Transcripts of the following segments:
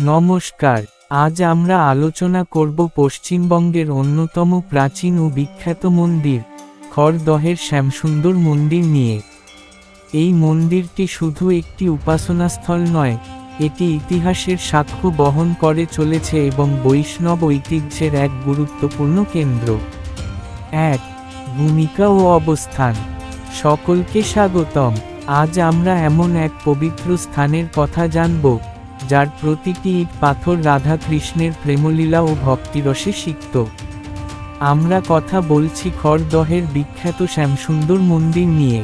নমস্কার, আজ আমরা আলোচনা করব পশ্চিমবঙ্গের অন্যতম প্রাচীন ও বিখ্যাত মন্দির, খড়দহের শ্যামসুন্দর মন্দির নিয়ে। এই মন্দিরটি শুধু একটি উপাসনাস্থল নয়, এটি ইতিহাসের সাক্ষ্য বহন করে চলেছে এবং বৈষ্ণব ঐতিহ্যের এক গুরুত্বপূর্ণ কেন্দ্র। এক, ভূমিকা ও অবস্থান। সকলকে স্বাগতম। আজ আমরা এমন এক পবিত্র স্থানের কথা জানব যার প্রতিটি ইট পাথর রাধা কৃষ্ণের প্রেমলীলা ও ভক্তিরসে সিক্ত। আমরা কথা বলছি খড়দহের বিখ্যাত শ্যামসুন্দর মন্দির নিয়ে।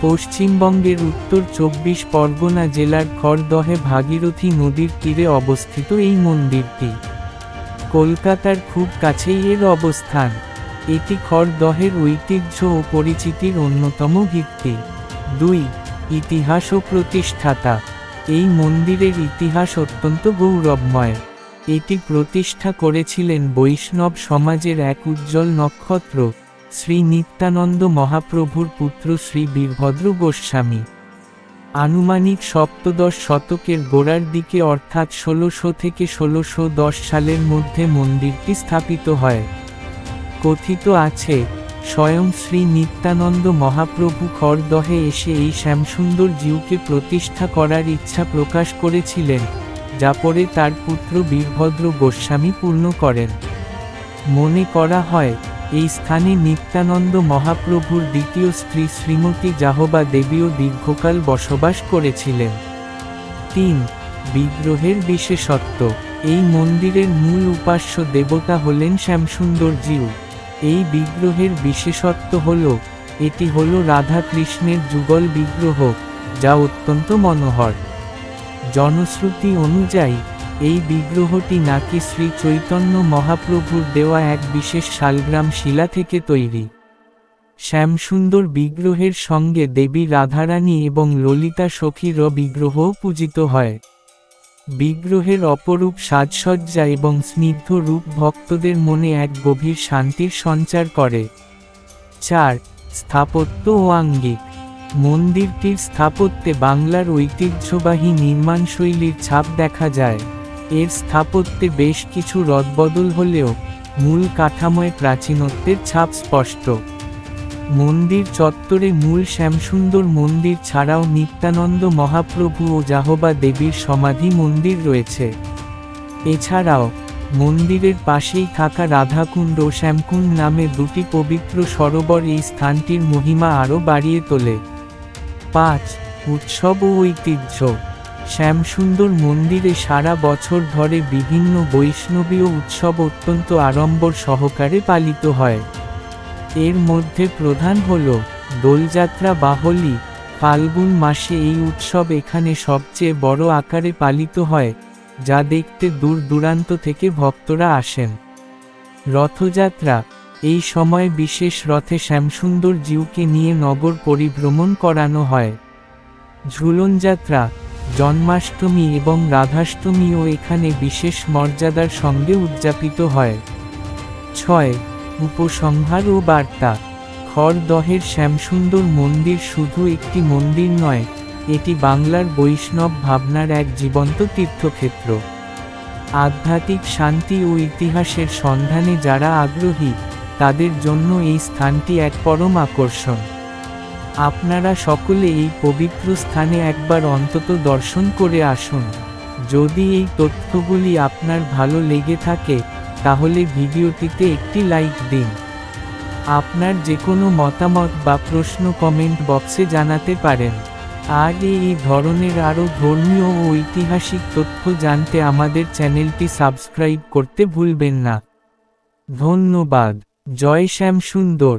পশ্চিমবঙ্গের উত্তর চব্বিশ পরগনা জেলার খড়দহে ভাগীরথী নদীর তীরে অবস্থিত এই মন্দিরটি। কলকাতার খুব কাছেই এর অবস্থান। এটি খড়দহের ঐতিহ্য ও পরিচিতির অন্যতম ভিত্তি। দুই, ইতিহাস ও প্রতিষ্ঠাতা। এই মন্দিরের ইতিহাস অত্যন্ত গৌরবময়। এটি প্রতিষ্ঠা করেছিলেন বৈষ্ণব সমাজের এক উজ্জ্বল নক্ষত্র, শ্রী নিত্যানন্দ মহাপ্রভুর পুত্র শ্রী বীরভদ্র গোস্বামী। আনুমানিক সপ্তদশ শতকের গোড়ার দিকে অর্থাৎ ষোলোশো থেকে ষোলোশো সালের মধ্যে মন্দিরটি স্থাপিত হয়। কথিত আছে স্বয়ং শ্রী নিত্যানন্দ মহাপ্রভু খড়দহে এসে এই শ্যামসুন্দর জিউকে প্রতিষ্ঠা করার ইচ্ছা প্রকাশ করেছিলেন, যা পরে তার পুত্র বীরভদ্র গোস্বামী পূর্ণ করেন। মনে করা হয়, এই স্থানে নিত্যানন্দ মহাপ্রভুর দ্বিতীয় স্ত্রী শ্রীমতী জাহবা দেবীও দীর্ঘকাল বসবাস করেছিলেন। তিন, বিগ্রহের বিশেষত্ব, এই মন্দিরের মূল উপাস্য দেবতা হলেন শ্যামসুন্দর জিউ। এই বিগ্রহের বিশেষত্ব হল, এটি হল রাধা কৃষ্ণের যুগল বিগ্রহ, যা অত্যন্ত মনোহর। জনশ্রুতি অনুযায়ী, এই বিগ্রহটি নাকি শ্রী চৈতন্য মহাপ্রভুর দেওয়া এক বিশেষ শালগ্রাম শিলা থেকে তৈরি। শ্যামসুন্দর বিগ্রহের সঙ্গে দেবী রাধারানী এবং ললিতা সখীর বিগ্রহও পূজিত হয়। বিগ্রহের অপরূপ সাজসজ্জা এবং স্নিগ্ধ রূপ ভক্তদের মনে এক গভীর শান্তির সঞ্চার করে। চার, স্থাপত্য ও আঙ্গিক। মন্দিরটির স্থাপত্যে বাংলার ঐতিহ্যবাহী নির্মাণশৈলীর ছাপ দেখা যায়। এর স্থাপত্যে বেশ কিছু রদবদল হলেও মূল কাঠামোয় প্রাচীনত্বের ছাপ স্পষ্ট। মন্দির চত্বরে মূল শ্যামসুন্দর মন্দির ছাড়াও নিত্যানন্দ মহাপ্রভু ও জাহবা দেবীর সমাধি মন্দির রয়েছে। এছাড়াও, মন্দিরের পাশেই থাকা রাধাকুণ্ড ও শ্যামকুণ্ড নামে দুটি পবিত্র সরোবর এই স্থানটির মহিমা আরও বাড়িয়ে তোলে। পাঁচ, উৎসব ও ঐতিহ্য। শ্যামসুন্দর মন্দিরে সারা বছর ধরে বিভিন্ন বৈষ্ণবীয় উৎসব অত্যন্ত আড়ম্বর সহকারে পালিত হয়। এর মধ্যে প্রধান হল দোলযাত্রা, বাহলি, ফাল্গুন মাসে এই উৎসব এখানে সবচেয়ে বড় আকারে পালিত হয়, যা দেখতে দূর দূরান্ত থেকে ভক্তরা আসেন। রথযাত্রা, এই সময় বিশেষ রথে শ্যামসুন্দর জিউকে নিয়ে নগর পরিভ্রমণ করানো হয়। ঝুলনযাত্রা জন্মাষ্টমী এবং রাধাষ্টমীও এখানে বিশেষ মর্যাদার সঙ্গে উদযাপিত হয়। ছয় উপসংহার ও বার্তা। খড়দহের শ্যামসুন্দর মন্দির শুধু একটি মন্দির নয়, এটি বাংলার বৈষ্ণব ভাবনার এক জীবন্ত তীর্থক্ষেত্র। আধ্যাত্মিক শান্তি ও ইতিহাসের সন্ধানে যারা আগ্রহী, তাদের জন্য এই স্থানটি এক পরম আকর্ষণ। আপনারা সকলে এই পবিত্র স্থানে একবার অন্তত দর্শন করে আসুন। যদি এই তথ্যগুলি আপনার ভালো লেগে থাকে তাহলে ভিডিওটিতে একটি লাইক দিন। আপনার যে কোনো মতামত বা প্রশ্ন কমেন্ট বক্সে জানাতে পারেন। আর এই ধরনের আরও ধর্মীয় ও ঐতিহাসিক তথ্য জানতে আমাদের চ্যানেলটি সাবস্ক্রাইব করতে ভুলবেন না। ধন্যবাদ। জয় শ্যাম সুন্দর।